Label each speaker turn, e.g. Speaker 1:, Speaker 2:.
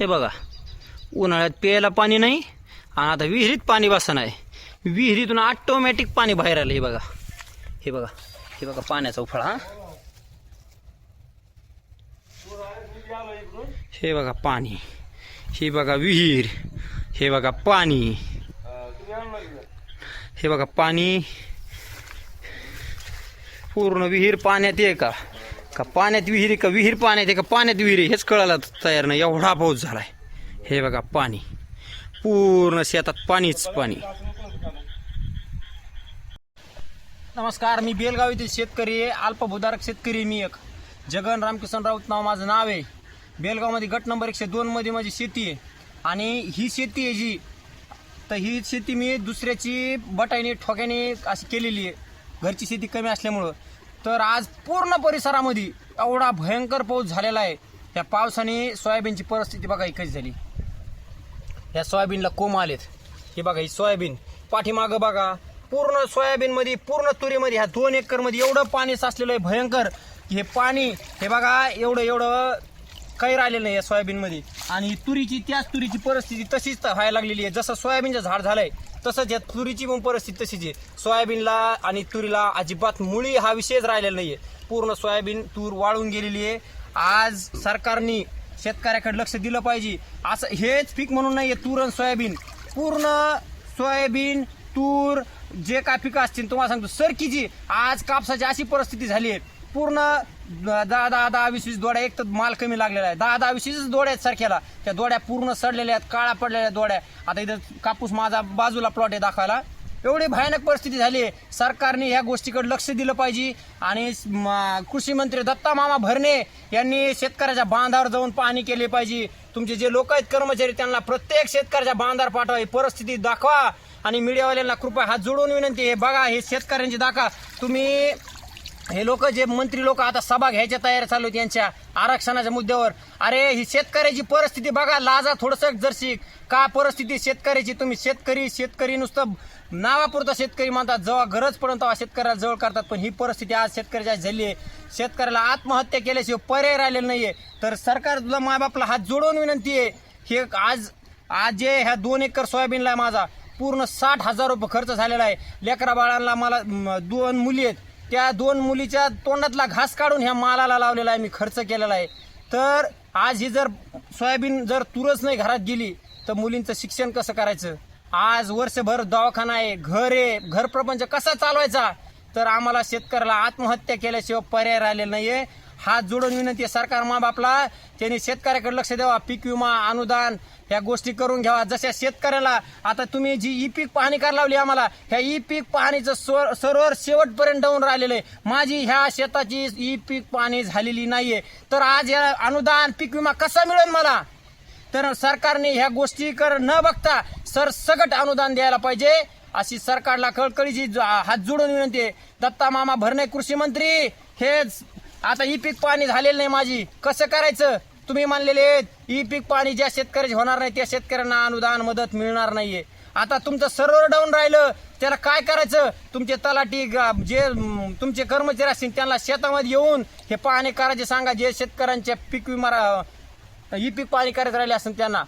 Speaker 1: हे बघा उन्हाळ्यात प्यायला पाणी नाही आणि आता विहिरीत पाणी बसा नाही विहिरीतून ऑटोमॅटिक पाणी बाहेर आलं हे बघा. हे बघा हे बघा पाण्याचा उफाळा हा. हे बघा पाणी. हे बघा विहीर. हे बघा पाणी. हे बघा पाणी. पूर्ण विहीर पाण्यात आहे का? का पाण्यात विहीर का विहीर पाण्यात आहे का पाण्यात विहीर हेच कळायला तयार नाही. एवढा पाऊस झालाय. हे बघा पाणी. पूर्ण शेतात पाणीच पाणी. नमस्कार मी बेलगाव येथील शेतकरी आहे. अल्पभूधारक शेतकरी आहे मी एक. जगन रामकिसन राऊत नाव माझं नाव आहे. बेलगावमध्ये गट नंबर एकशे दोनमध्ये माझी शेती आहे. आणि ही शेती आहे जी तर ही शेती मी दुसऱ्याची बटाईने ठोक्याने अशी केलेली आहे. घरची शेती कमी असल्यामुळं. तर आज पूर्ण परिसरामध्ये एवढा भयंकर पाऊस झालेला आहे. त्या पावसाने सोयाबीनची परिस्थिती बघा ही कशी झाली. ह्या सोयाबीनला कोंब आलेत. हे बघा ही सोयाबीन. पाठीमागं बघा पूर्ण सोयाबीनमध्ये पूर्ण तुरीमध्ये ह्या दोन एकरमध्ये एवढं पाणी साचलेलं आहे भयंकर. हे पाणी हे बघा एवढं एवढं काही राहिलेलं नाही या सोयाबीनमध्ये. आणि तुरीची त्याच तुरीची परिस्थिती तशीच तर व्हायला लागलेली आहे. जसं सोयाबीनचं झाड झालंय तसंच या तुरीची पण परिस्थिती तशीच आहे. सोयाबीनला आणि तुरीला अजिबात मुळी हा विषयच राहिलेला आहे पूर्ण सोयाबीन तूर वाळून गेलेली आहे. आज सरकारने शेतकऱ्याकडे लक्ष दिलं पाहिजे. असं हेच पीक म्हणून नाही आहे तूर आणि सोयाबीन. पूर्ण सोयाबीन तूर जे काय पिकं असतील तुम्हाला सांगतो सरकीची आज कापसाची अशी परिस्थिती झाली आहे. पूर्ण दहा दहा दहा वीस वीस दोड्या एक तर माल कमी लागलेला आहे. दहा दहा वीस वीस दोड्या आहेत सारख्याला. त्या दोड्या पूर्ण सडलेल्या आहेत काळा पडलेल्या दोड्या आता इथं कापूस माझा बाजूला प्लॉट आहे दाखवायला. एवढी भयानक परिस्थिती झाली आहे. सरकारने ह्या गोष्टीकडे लक्ष दिलं पाहिजे. आणि कृषी मंत्री दत्ता मामा भरणे यांनी शेतकऱ्याच्या बांधावर जाऊन पाहणी केली पाहिजे. तुमचे जे लोक आहेत कर्मचारी त्यांना प्रत्येक शेतकऱ्याच्या बांधावर पाठवा. ही परिस्थिती दाखवा. आणि मीडियावाल्यांना कृपया हात जोडून विनंती हे बघा हे शेतकऱ्यांची दाखवा. तुम्ही हे लोक जे मंत्री लोक आता सभा घ्यायच्या तयार चालू आहेत यांच्या आरक्षणाच्या मुद्द्यावर. अरे ही शेतकऱ्याची परिस्थिती बघा लाजा थोडस जरशी. का परिस्थिती शेतकऱ्याची? तुम्ही शेतकरी शेतकरी नुसतं नावापुरता शेतकरी म्हणतात जेव्हा गरज पडून तेव्हा शेतकऱ्याला जवळ करतात. पण ही परिस्थिती आज शेतकऱ्याच्या झाली आहे. शेतकऱ्याला आत्महत्या केल्याशिवाय पर्याय राहिलेला आहे तर सरकार तुला मायबापला हात जोडून विनंती आहे. हे आज आज जे ह्या दोन एकर सोयाबीनला आहे माझा पूर्ण साठ हजार रुपये खर्च झालेला आहे. लेकरा बाळांना मला दोन मुली आहेत. त्या दोन मुलीच्या तोंडातला घास काढून ह्या मालाला लावलेला आहे मी खर्च केलेला आहे. तर आज ही जर सोयाबीन जर तुरच नाही घरात गेली तर मुलींचं शिक्षण कसं करायचं? आज वर्षभर दवाखाना आहे घर आहे घरप्रपंच कसा चालवायचा? तर आम्हाला शेतकऱ्याला आत्महत्या केल्याशिवाय पर्याय राहिलेला नाहीये. हात जोडून विनंती आहे सरकार मा बापला त्यांनी शेतकऱ्याकडे लक्ष द्यावा पीक विमा अनुदान ह्या गोष्टी करून घ्यावा. जशा शेतकऱ्याला आता तुम्ही जी ई पीक पाहणी करायला लावली आम्हाला ह्या ई पीक पाहणीचं स्वर सरोवर शेवटपर्यंत डाऊन राहिलेलं आहे. माझी ह्या शेताची ई पीक पाहणी झालेली नाहीये. तर आज या अनुदान पीक विमा कसा मिळेल मला? तर सरकारने ह्या गोष्टी कर न बघता सरसकट अनुदान द्यायला पाहिजे. अशी सरकारला कळकळीची हात जोडून विनंती आहे. दत्ता मामा भरणे कृषी मंत्री हेच आता ही पीक पाणी झालेलं नाही माझी. कसं करायचं? तुम्ही मानलेले आहेत ई पीक पाणी ज्या शेतकऱ्याचे होणार नाही त्या शेतकऱ्यांना अनुदान मदत मिळणार नाहीये. आता तुमचं सर्व्हर डाऊन राहिलं त्याला काय करायचं? तुमचे तलाठी जे तुमचे कर्मचारी असतील त्यांना शेतामध्ये येऊन हे पाहणी करायचे सांगा जे शेतकऱ्यांच्या पीक विमा ई पीक पाणी करायचं राहिले असेल त्यांना.